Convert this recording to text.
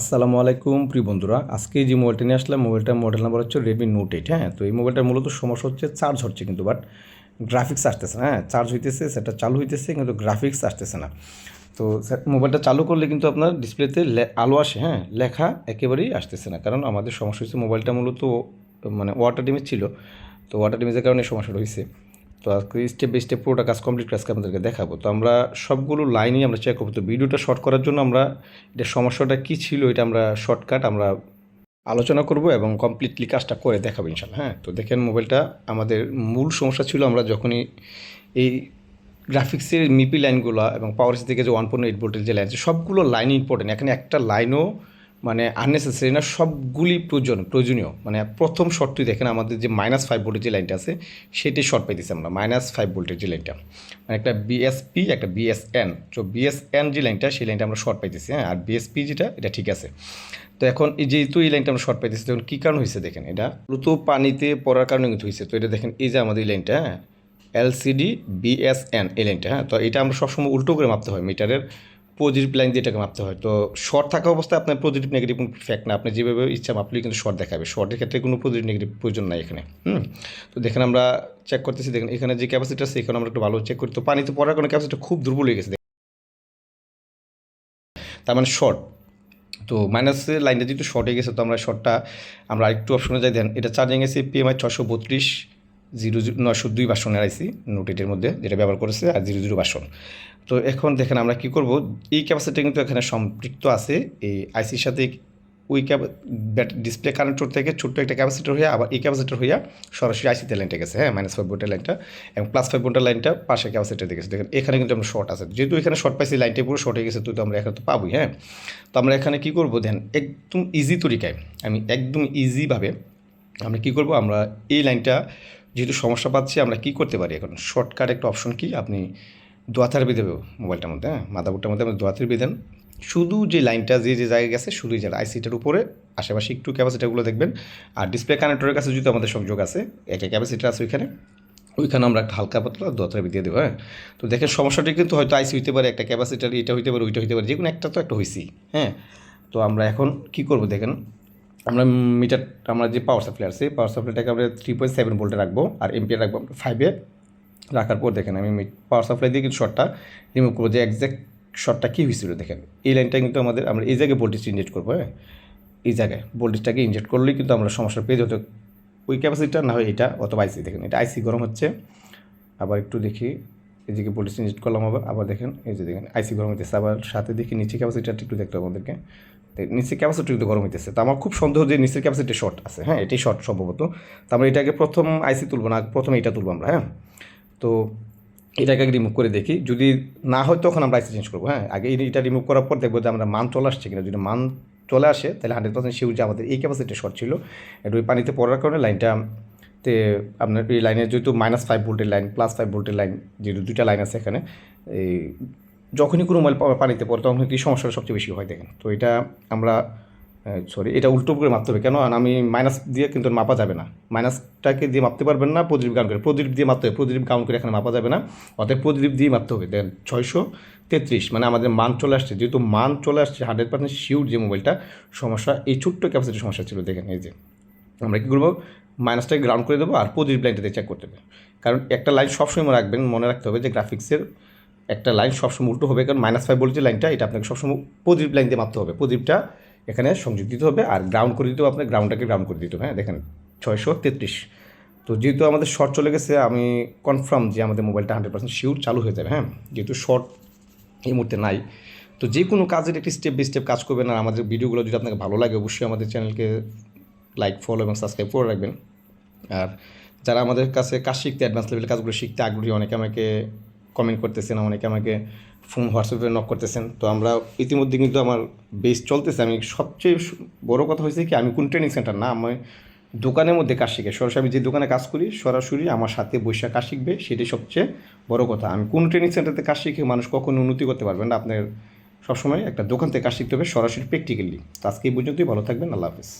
আসসালামু আলাইকুম, প্রিয় বন্ধুরা। আজকে যে মোবাইলটা নিয়ে আসলাম মোবাইলটার মডেল নাম্বার হচ্ছে রেডমি নোট এইট হ্যাঁ? তো এই মোবাইলটার মূলত সমস্যা হচ্ছে চার্জ হচ্ছে কিন্তু বাট গ্রাফিক্স আসতেছে না হ্যাঁ? চার্জ হইতেছে, সেটা চালু হইতেছে, কিন্তু গ্রাফিক্স আসতেছে না। তো মোবাইলটা চালু করলে কিন্তু আপনার ডিসপ্লেতে আলো আসে হ্যাঁ? লেখা একেবারেই আসতেছে না, কারণ আমাদের সমস্যা হচ্ছে মোবাইলটা মূলত মানে ওয়াটার ড্যামেজ ছিল। তো ওয়াটার ড্যামেজের কারণে এই সমস্যাটা হয়েছে তো আজকে স্টেপ বাই স্টেপ পুরোটা কাজ কমপ্লিট আজকে আপনাদেরকে দেখাবো। তো আমরা সবগুলো লাইনই আমরা চেক করব। তো ভিডিওটা শর্ট করার জন্য আমরা এটা সমস্যাটা কী ছিল এটা আমরা শর্টকাট আমরা আলোচনা করব এবং কমপ্লিটলি কাজটা করে দেখাবো ইনশাল্লাহ হ্যাঁ তো দেখেন মোবাইলটা আমাদের মূল সমস্যা ছিল আমরা যখনই এই গ্রাফিক্সের মিপি লাইনগুলো এবং পাওয়ার থেকে যে ওয়ান পয়েন্ট এইট ভোল্টের যে লাইন সবগুলো লাইন ইম্পর্টেন্ট এখানে একটা লাইনও মানে আননেসেসারি না, সবগুলি প্রয়োজন প্রয়োজনীয়। মানে প্রথম শর্টটি দেখেন, আমাদের যে মাইনাস ফাইভ ভোল্টের যে লাইনটা আছে সেটি শর্ট পাইতেছি আমরা মাইনাস ফাইভ ভোল্টের যে লাইনটা মানে একটা বিএসপি একটা বিএসএন তো বিএসএন যে লাইনটা সেই লাইনটা আমরা শর্ট পাইতেছি হ্যাঁ? আর বিএসপি যেটা, এটা ঠিক আছে। তো এখন এই যেহেতু এই লাইনটা আমরা শর্ট পাইতেছি, তখন কী কারণ হয়েছে দেখেন এটা? মূলত পানিতে পড়ার কারণে কিন্তু হয়েছে তো এটা দেখেন, এই যে আমাদের এই লাইনটা হ্যাঁ? এলসিডি বিএসএন এই লাইনটা হ্যাঁ? তো এটা আমরা সবসময় উল্টো করে মাপতে হয় মিটারের পজিটিভ লাইন দিয়ে এটাকে মাপতে হয়। তো শর্ট থাকা অবস্থায় আপনার পজিটিভ নেগেটিভ কোনো ফ্যাক্ট না। আপনি যেভাবে ইচ্ছা মাপলেই কিন্তু শর্ট দেখাবে। শর্টের ক্ষেত্রে কোনো পজিটিভ নেগেটিভ প্রয়োজন নাই এখানে, হুম? তো দেখেন আমরা চেক করতেছি, দেখেন এখানে যে ক্যাপাসিটি আছে, এখানে আমরা একটু ভালো চেক করি। তো পানিতে পড়ার কোনো ক্যাপাসিটি খুব দুর্বল হয়ে গেছে। তার মানে শর্ট তো মাইনাসের লাইনটা যেহেতু শর্ট হয়ে গেছে, তো আমরা শর্টটা আমরা আরেকটু অপশনে যাই। দেন এটা চার্জিং এসে পিএমআই ছশো বত্রিশ। জিরো জিরো নয়শো দুই বাসনের আইসি নোটেটের মধ্যে, যেটা ব্যবহার করেছে, আর জিরো জিরো বাসন তো এখন দেখেন আমরা কি করব, এই ক্যাপাসিটি কিন্তু এখানে সম্পৃক্ত আছে, এই আইসির সাথে ওই ক্যাপ ডিসপ্লে কানেক্টর থেকে ছোট্ট একটা ক্যাপাসিটার হয়ে আবার এই ক্যাপাসিটার হইয়া সরাসরি আইসিতে লাইনটা গেছে হ্যাঁ? মাইনাস ফাইভ ভোল্টের লাইনটা এবং প্লাস ফাইভ ভোল্টের লাইনটা পাশে ক্যাপাসিটার দেখেছে দেখেন, এখানে কিন্তু আমরা শর্ট আছে। যেহেতু এখানে শর্ট পাইছি লাইনটা পুরো শর্ট হয়ে গেছে, তো আমরা এখানে তো পাবোই হ্যাঁ? তো আমরা এখানে কী করব দেন একদম ইজি তরিকায়, আমি একদম ইজিভাবে আমরা কী করব, আমরা এই লাইনটা যেহেতু সমস্যা পাচ্ছি, আমরা কি করতে পারি এখন? শর্টকাট একটা অপশন কি? আপনি দোয়াতার বেঁধে মোবাইলটার মধ্যে হ্যাঁ? মাদাবোর্ডটার মধ্যে আপনি দোয়াতের বেঁধেন শুধু যে লাইনটা যে যে জায়গায় গেছে শুধুই যারা আইসিটার উপরে, আশেপাশে একটু ক্যাপাসিটারগুলো দেখবেন। আর ডিসপ্লে কানেক্টরের কাছে যদি আমাদের সংযোগ আছে, একটা ক্যাপাসিটার আছে ওইখানে ওইখানে আমরা একটা হালকা পাতলা দোয়াতার দিয়ে দেবো হ্যাঁ? তো দেখেন সমস্যাটি কিন্তু হয়তো আইসি হইতে পারে, একটা ক্যাপাসিটার এটা হইতে পারে, ওইটা হইতে পারে যে কোনো একটা তো একটা হয়েছি হ্যাঁ? তো আমরা এখন কি করব দেখেন? আমরা মিটার আমরা যে পাওয়ার সাপ্লাই আছে পাওয়ার সাপ্লাইটাকে আমরা থ্রি পয়েন্ট সেভেন ভোল্টে রাখব, আর এমপিআর রাখব আমরা ফাইভে রাখার পর দেখেন আমি পাওয়ার সাপ্লাই দিয়ে কিন্তু শর্টটা রিমুভ করব, যে একজ্যাক্ট শর্টটা কী হয়েছিল দেখেন। এই লাইনটা কিন্তু আমাদের, আমরা এই জায়গায় ভোল্টেজ ইনজেক্ট করব হ্যাঁ? এই জায়গায় ভোল্টেজটাকে ইনজেক্ট করলেই কিন্তু আমরা সমস্যা পেয়ে যেত ওই ক্যাপাসিটিটা না হয় এটা, অথবা আইসি দেখেন, এটা আইসি গরম হচ্ছে। আবার একটু দেখি, এদিকে ভোল্টেজ ইনজেক্ট করলাম আবার আবার দেখেন, এই যে দেখেন আইসি গরম হইতেছে। আবার সাথে দেখি, নিচে ক্যাপাসিটিটা একটু দেখতে হবে আমাদেরকে। নিচের ক্যাপাসিটি কিন্তু গরম হইতেছে। তো আমার খুব সন্দেহ যে নিচের ক্যাপাসিটি শর্ট আছে। হ্যাঁ এটাই শর্ট সম্ভবত। তো আমরা এটাকে প্রথম আইসি তুলবো না, প্রথমে এটা তুলবো আমরা হ্যাঁ? তো এটাকে আগে রিমুভ করে দেখি। যদি না হয় তখন আমরা আইসি চেঞ্জ করব হ্যাঁ? আগে এটা রিমুভ করার পর দেখব যে আমরা মান চলে আসছে কিনা। যদি মান চলে আসে, তাহলে হান্ড্রেড পার্সেন্ট শিউর যে আমাদের এই ক্যাপাসিটি শর্ট ছিল। এটা ওই পানিতে পড়ার কারণে লাইনটা তে আপনার এই লাইনের যেহেতু মাইনাস ফাইভ ভোল্টের লাইন প্লাস ফাইভ ভোল্টের লাইন যেহেতু দুইটা লাইন আছে এখানে, এই যখনই কোনো মোবাইল পানিতে পড়ে, তখন কি সমস্যাটা সবচেয়ে বেশি হয়, দেখেন। তো এটা আমরা সরি এটা উল্টো করে মাপতে হবে। কেন? আমি মাইনাস দিয়ে কিন্তু মাপা যাবে না। মাইনাসটাকে দিয়ে মাপতে পারবেন না, প্রদীপ কাউন্ট করে। প্রদীপ দিয়ে মাপতে হবে। প্রদীপ কাউন্ট করে এখানে মাপা যাবে না। অর্থাৎ প্রদীপ দিয়ে মাপতে হবে। দেন ছয়শো তেত্রিশ মানে আমাদের মান চলে আসছে। যেহেতু মান চলে আসছে হান্ড্রেড পার্সেন্ট শিওর যে মোবাইলটা সমস্যা, এই ছোট্ট ক্যাপাসিটির সমস্যা ছিল, দেখেন, এই যে। আমরা কী করব? মাইনাসটাকে গ্রাউন্ড করে দেবো আর প্রদীপ লাইনটাতে চেক করতে হবে। কারণ একটা লাইন সবসময় রাখবেন, মনে রাখতে হবে যে গ্রাফিক্সের একটা লাইন সবসময় উল্টো হবে, কারণ মাইনাস ফাইভ বলছে লাইনটা, এটা আপনাকে সবসময় প্রদীপ লাইন দিয়ে মাপতে হবে। প্রদীপটা এখানে সংযোগ দিতে হবে আর গ্রাউন্ড করে দিতে হবে আপনার গ্রাউন্ডটাকে গ্রাউন্ড করে দিতে হবে হ্যাঁ দেখেন, ছয়শো তেত্রিশ। তো যেহেতু আমাদের শর্ট চলে গেছে, আমি কনফার্ম যে আমাদের মোবাইলটা হান্ড্রেড পার্সেন্ট শিওর চালু হয়ে যাবে হ্যাঁ যেহেতু শর্ট এই মুহূর্তে নাই। তো যে কোনো কাজের একটি স্টেপ বাই স্টেপ কাজ করবেন আর আমাদের ভিডিওগুলো যদি আপনাকে ভালো লাগে, অবশ্যই আমাদের চ্যানেলকে লাইক ফলো এবং সাবস্ক্রাইব করে রাখবেন। আর যারা আমাদের কাছে কাজ শিখতে অ্যাডভান্স লেভেলের কাজগুলো শিখতে আগ্রহী, অনেকে আমাকে কমেন্ট করতেছেন, অনেকে আমাকে ফোন হোয়াটসঅ্যাপে নক করতেছেন। তো আমরা ইতিমধ্যে কিন্তু আমার বেস চলতেছে। আমি সবচেয়ে বড় কথা হয়েছে কি, আমি কোন ট্রেনিং সেন্টার না, আমি দোকানের মধ্যে কাজ শিখে সরাসরি আমি যে দোকানে কাজ করি, সরাসরি আমার সাথে বৈশাখ কাজ শিখবে, সেটাই সবচেয়ে বড় কথা। আমি কোন ট্রেনিং সেন্টারতে কাজ শিখে মানুষ কখনো উন্নতি করতে পারবেন না, আপনার সবসময় একটা দোকান থেকে কাজ শিখতে হবে সরাসরি প্র্যাকটিক্যালি আজকে এই পর্যন্তই, ভালো থাকবেন, আল্লাহ হাফিজ।